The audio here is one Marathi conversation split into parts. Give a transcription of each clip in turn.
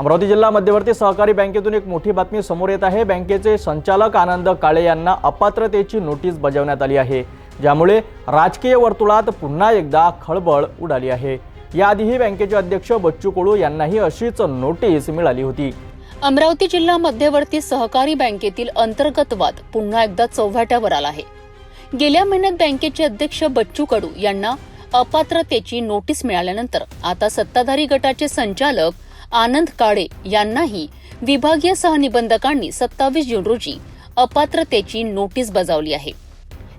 अमरावती जिल्हा मध्यवर्ती सहकारी बँकेतून एक मोठी बातमी समोर येत आहे. बँकेचे संचालक आनंद काळे यांना अपात्रतेची नोटीस बजावण्यात आली आहे. ज्यामुळे राजकीय वर्तुळात पुन्हा एकदा खळबळ उडाली आहे. याआधीही बँकेचे अध्यक्ष बच्चू कडू यांनाही अशीच नोटीस मिळाली होती. अमरावती जिल्हा मध्यवर्ती सहकारी बँकेतील अंतर्गत वाद पुन्हा एकदा चौव्हाट्यावर आला आहे. गेल्या महिन्यात बँकेचे अध्यक्ष बच्चू कडू यांना अपात्रतेची नोटीस मिळाल्यानंतर आता सत्ताधारी गटाचे संचालक आनंद काळे यांनाही विभागीय सहनिबंधकांनी सत्तावीस जून रोजी अपात्रतेची नोटीस बजावली आहे.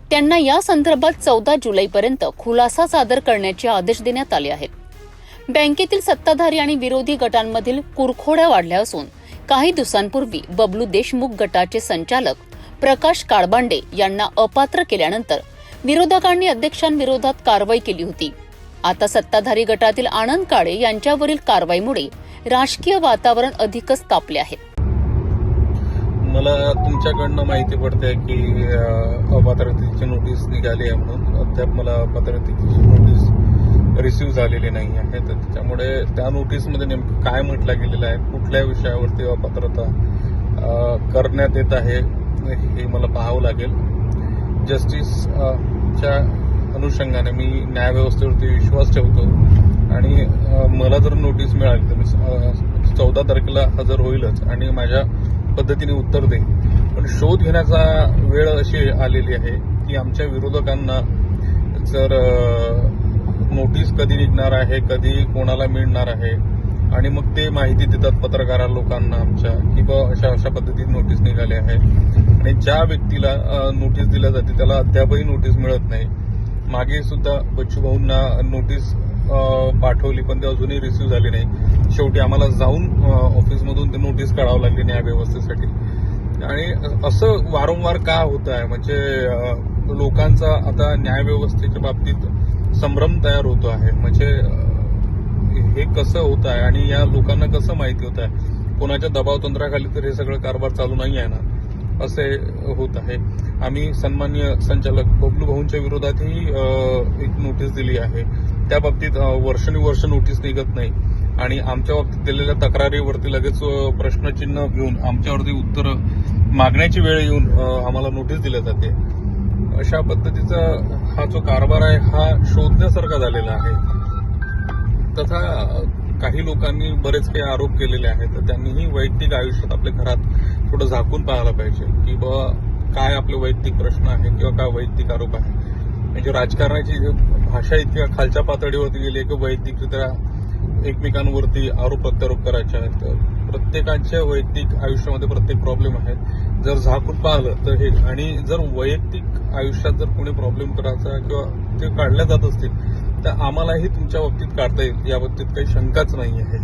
त्यांना या संदर्भात चौदा जुलैपर्यंत खुलासा सादर करण्याचे आदेश देण्यात आले आहेत. बँकेतील सत्ताधारी आणि विरोधी गटांमधील कुरखोड्या वाढल्या असून काही दिवसांपूर्वी बबलू देशमुख गटाचे संचालक प्रकाश काळबांडे यांना अपात्र केल्यानंतर विरोधकांनी अध्यक्षांविरोधात कारवाई केली होती. आता सत्ताधारी गटातील आनंद काळे यांच्यावरील कारवाईमुळे राजकीय वातावरण अधिकच तापले आहे. मला तुमच्याकडनं माहिती पडते की अपात्रतेची नोटीस निघाली आहे म्हणून. अद्याप मला अपात्रतेची नोटीस रिसिव्ह झालेली नाही आहे. तर त्याच्यामुळे त्या नोटीसमध्ये नेमकं काय म्हटलं गेलेलं आहे कुठल्या विषयावरती अपात्रता करण्यात येत आहे हे मला पाहावं लागेल. जस्टिसच्या अनुषंगाने मी न्यायव्यवस्थेवरती विश्वास ठेवतो. आणि मला जर नोटीस मिळाली तर मी चौदा तारखेला हजर होईलच आणि माझ्या पद्धतीने उत्तर देईन. पण शोध घेण्याचा वेळ अशी आलेली आहे की आमच्या विरोधकांना जर नोटीस कधी निघणार आहे कधी कोणाला मिळणार आहे आणि मग ते माहिती देतात पत्रकार लोकांना आमच्या की बा अशा अशा पद्धतीने नोटीस निघाली आहे. आणि ज्या व्यक्तीला नोटीस दिल्या जाते त्याला अद्यापही नोटीस मिळत नाही. मागे सुद्धा बच्चू भाऊंना नोटीस पाठवली पण ते अजूनही रिसिव्ह झाली नाही. शेवटी आम्हाला जाऊन ऑफिसमधून ते नोटीस काढावं लागली न्यायव्यवस्थेसाठी आणि असं वारंवार का होत आहे? म्हणजे लोकांचा आता न्यायव्यवस्थेच्या बाबतीत संभ्रम तयार होतो आहे. म्हणजे हे कसं होत आहे? आणि या लोकांना कसं माहिती होत आहे? कोणाच्या दबाव तंत्राखाली तर हे सगळं कारभार चालू नाही आहे ना? असे होत आहे. आम्ही सन्मान्य संचालक बबलू भाऊंच्या विरोधातही एक नोटीस दिली आहे. त्या बाबतीत वर्षानुवर्ष नोटीस निघत नाही. आणि आमच्या बाबतीत दिलेल्या तक्रारीवरती लगेच प्रश्नचिन्ह घेऊन आमच्यावरती उत्तर मागण्याची वेळ येऊन आम्हाला नोटीस दिली जाते. अशा पद्धतीचा हा जो कारभार आहे हा शोधण्यासारखा झालेला आहे. तथा काही लोकांनी बरेच काही आरोप केलेले आहेत. तर त्यांनीही वैयक्तिक आयुष्यात आपल्या घरात थोडं झाकून पाहायला पाहिजे की बा काय आपले वैयक्तिक प्रश्न आहे किंवा काय वैयक्तिक आरोप आहे म्हणजे राजकारणाची भाषा इतक्या खालच्या पातळीवरती गेली आहे की वैयक्तिकरित्या एकमेकांवरती आरोप प्रत्यारोप करायचे आहेत. तर प्रत्येकाच्या वैयक्तिक आयुष्यामध्ये प्रत्येक प्रॉब्लेम आहेत. जर झाकून पाहिलं तर हे आणि जर वैयक्तिक आयुष्यात जर कोणी प्रॉब्लेम करायचा किंवा ते काढल्या जात असतील तर आम्हालाही तुमच्या बाबतीत काढता येईल. या बाबतीत काही शंकाच नाही आहे.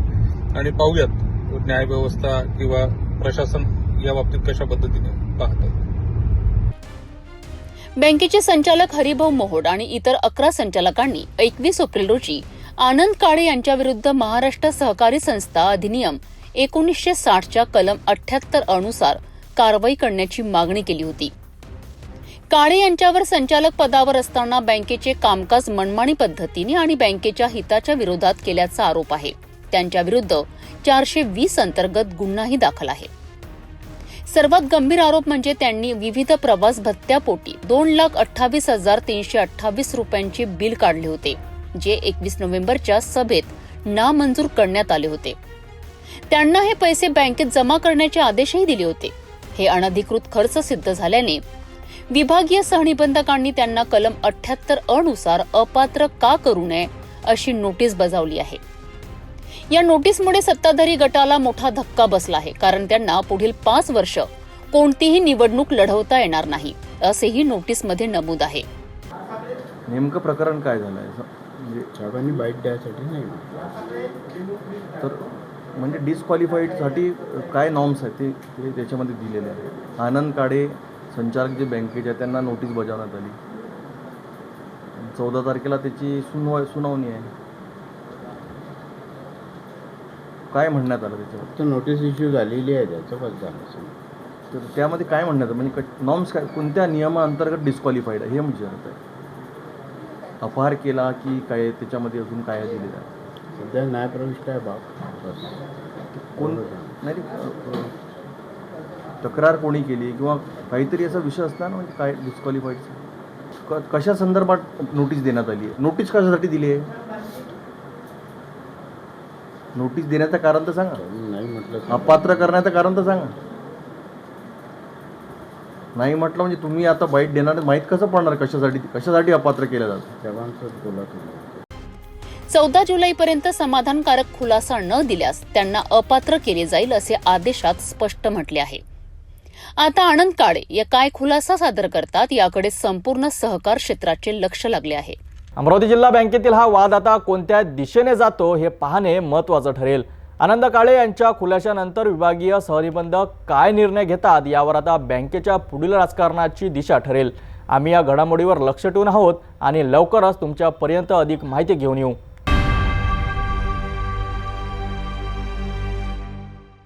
आणि पाहूयात न्यायव्यवस्था किंवा प्रशासन या बाबतीत कशा पद्धतीने पाहतात बँकेचे संचालक हरिभाऊ मोहोड आणि इतर अकरा संचालकांनी एकवीस एप्रिल रोजी आनंद काळे यांच्याविरुद्ध महाराष्ट्र सहकारी संस्था अधिनियम एकोणीसशे साठच्या कलम अठ्याहत्तर अनुसार कारवाई करण्याची मागणी केली होती. काळे यांच्यावर संचालक पदावर असताना बँकेचे कामकाज मनमानी पद्धतीने आणि बँकेच्या हिताच्या विरोधात केल्याचा आरोप आहे. त्यांच्या विरुद्ध चारशे वीस अंतर्गत गुन्हाही दाखल आहे. सर्वात गंभीर आरोप म्हणजे त्यांनी विविध प्रवास भत्त्यापोटी दोन लाख अठ्ठावीस हजार तीनशे अठ्ठावीस रुपयांचे बिल काढले होते जे एकवीस नोव्हेंबरच्या सभेत नामंजूर करण्यात आले होते. त्यांना हे पैसे बँकेत जमा करण्याचे आदेशही दिले होते. हे अनधिकृत खर्च सिद्ध झाल्याने विभागीय सहनिबंधकांनी त्यांना कलम अठ्याहत्तर अनुसार अपात्र का करू नये अशी नोटीस बजावली आहे. या नोटीसमुळे सत्ताधारी गटाला मोठा धक्का बसला आहे कारण त्यांना पुढील पाच वर्ष कोणतीही निवडणूक लढवता येणार नाही असेही नोटीसमध्ये नमूद आहे. नेमकं प्रकरण काय झालं? आहे म्हणजे साहेबांनी बाईट द्यायसाठी नाही. तर म्हणजे डिस्क्वालिफाईडसाठी काय नॉर्म्स आहेत ते ते त्याच्यामध्ये दिलेले आहे आनंद काळे संचालक जे बँकेचे आहेत त्यांना नोटीस बजावण्यात आली. चौदा तारखेला त्याची सुनवा सुनावणी आहे. काय म्हणण्यात आलं त्याच्यावर? नोटीस इश्यू झालेली आहे त्याचं बस झालं. तर त्यामध्ये काय म्हणण्यात आलं? म्हणजे नॉर्म्स काय? कोणत्या नियमाअंतर्गत डिस्क्वालिफाईड आहे? हे विचारत आहे अपहार केला की काय त्याच्यामध्ये अजून काय दिलेलं? आहे सध्या न्यायप्रविष्ट आहे बाप. कोण. नाही तक्रार कोणी केली किंवा काहीतरी असा विषय असला ना म्हणजे काय डिस्क्वालिफाईडचा क कशा संदर्भात नोटीस देण्यात आली आहे? नोटीस कशासाठी दिली आहे? नोटीस देण्याचं कारण तर सांगा. नाही म्हटलं तर अपात्र करण्याचं कारण तर सांगा. नाही म्हटलं म्हणजे तुम्ही आता बाईट देणार माहीत कसं पडणार? कशासाठी? कशासाठी अपात्र केलं जातं? जवानचंच बोला तुम्ही चौदा जुलैपर्यंत समाधानकारक खुलासा न दिल्यास त्यांना अपात्र केले जाईल असे आदेशात स्पष्ट म्हटले आहे. आता आनंद काळे या काय खुलासा सादर करतात याकडे संपूर्ण सहकार क्षेत्राचे लक्ष लागले आहे. अमरावती जिल्हा बँकेतील हा वाद आता कोणत्या दिशेने जातो हे पाहणे महत्त्वाचं ठरेल. आनंद काळे यांच्या खुलाशानंतर विभागीय सहनिबंधक काय निर्णय घेतात यावर आता बँकेच्या पुढील राजकारणाची दिशा ठरेल. आम्ही या घडामोडीवर लक्ष ठेवून आहोत आणि लवकरच तुमच्यापर्यंत अधिक माहिती घेऊन येऊ.